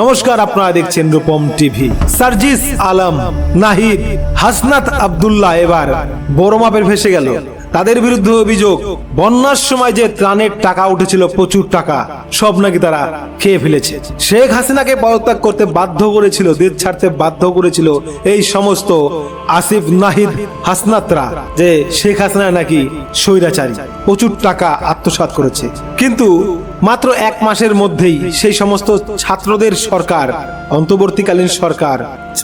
নমস্কার, আপনারা দেখছেন রূপম টিভি। সার্জিস আলম, নাহিদ, হাসনাত আব্দুল্লাহ এবার বড় মাপের ভেসে গেল। তাদের বিরুদ্ধে অভিযোগ, বন্যার সময় যে ত্রাণের টাকা উঠেছিল প্রচুর টাকা, সব নাকি তারা খেয়ে ফেলেছে। শেখ হাসিনাকে পদত্যাগ করতে বাধ্য করেছিল, দেশ ছাড়তে বাধ্য করেছিল এই সমস্ত আসিফ, নাহিদ, হাসনাতরা যে শেখ হাসিনা নাকি স্বৈরাচারী, প্রচুর টাকা আত্মসাৎ করেছে। কিন্তু মাত্র এক মাসের মধ্যেই সেই সমস্ত ছাত্রদের সরকার, অন্তর্বর্তীকালীন সরকার,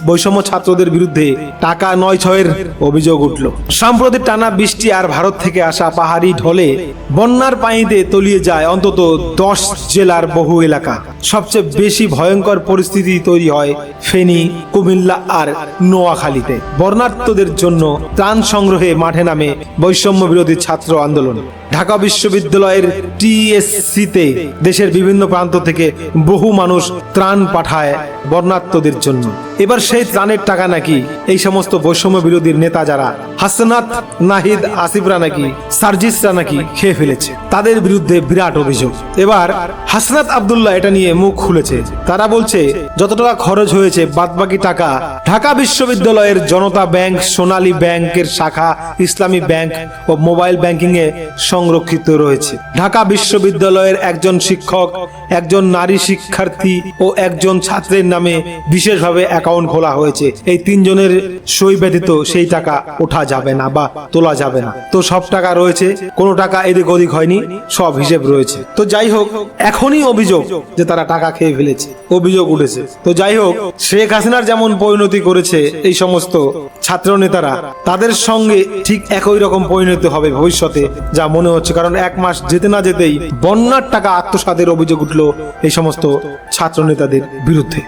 বৈষম্য ছাত্রদের বিরুদ্ধে টাকা নয় ছয়ের অভিযোগ উঠল। সাম্প্রতিক টানা বৃষ্টি আর ভারত থেকে আসা পাহাড়ি ঢলে বন্যার পানিতে তলিয়ে যায় অন্তত দশ জেলার বহু এলাকা। সবচেয়ে বেশি ভয়ঙ্কর পরিস্থিতি তৈরি হয় ফেনী, কুমিল্লা আর নোয়াখালীতে। বর্ণার্থদের জন্য ত্রাণ সংগ্রহে মাঠে নামে বৈষম্য বিরোধী ছাত্র আন্দোলন। ঢাকা বিশ্ববিদ্যালয়ের টিএসসিতে দেশের বিভিন্ন প্রান্ত থেকে বহু মানুষ ত্রাণ পাঠায় বর্ণার্থদের জন্য। এবার সেই ত্রাণের টাকা নাকি এই সমস্ত বৈষম্য বিরোধীর নেতা যারা, হাসনাত নাহিদ আসিফরা নাকি, সার্জিসরা নাকি খেয়ে ফেলেছে, তাদের বিরুদ্ধে বিরাট অভিযোগ। এবার হাসনাত আব্দুল্লাহ এটা নিয়ে মুখ খুলেছে। তারা বলছে, যত টাকা খরচ হয়েছে, বাদবাকি টাকা ঢাকা বিশ্ববিদ্যালয়ের জনতা ব্যাংক, সোনালী ব্যাংকের শাখা, ইসলামী ব্যাংক ও মোবাইল ব্যাংকিং এ সংরক্ষিত রয়েছে। ঢাকা বিশ্ববিদ্যালয়ের একজন শিক্ষক, একজন নারী শিক্ষার্থী ও একজন ছাত্রের নামে বিশেষভাবে অ্যাকাউন্ট খোলা হয়েছে। এই তিনজনের সই ব্যতীত সেই টাকা ওঠা যাবে না বা তোলা যাবে না। তো সব টাকা রয়েছে, কোনো টাকা এদিক ওদিক হয়নি, সব হিসেব রয়েছে। তো যাই হোক, এখনই অভিযোগ যে তারা টাকা খেয়ে ফেলেছে। অভিযোগ উঠেছে। তো যাই হোক, শেখ হাসিনার যেমন পরিণতি করেছে এই সমস্ত ছাত্র নেতারা, তাদের সঙ্গে ঠিক একই রকম পরিণতি হবে ভবিষ্যতে, যা মনে হচ্ছে। কারণ এক মাস যেতে না যেতেই বন্যার টাকা আত্মসাদের অভিযোগ উঠল এই সমস্ত ছাত্র নেতাদের বিরুদ্ধে।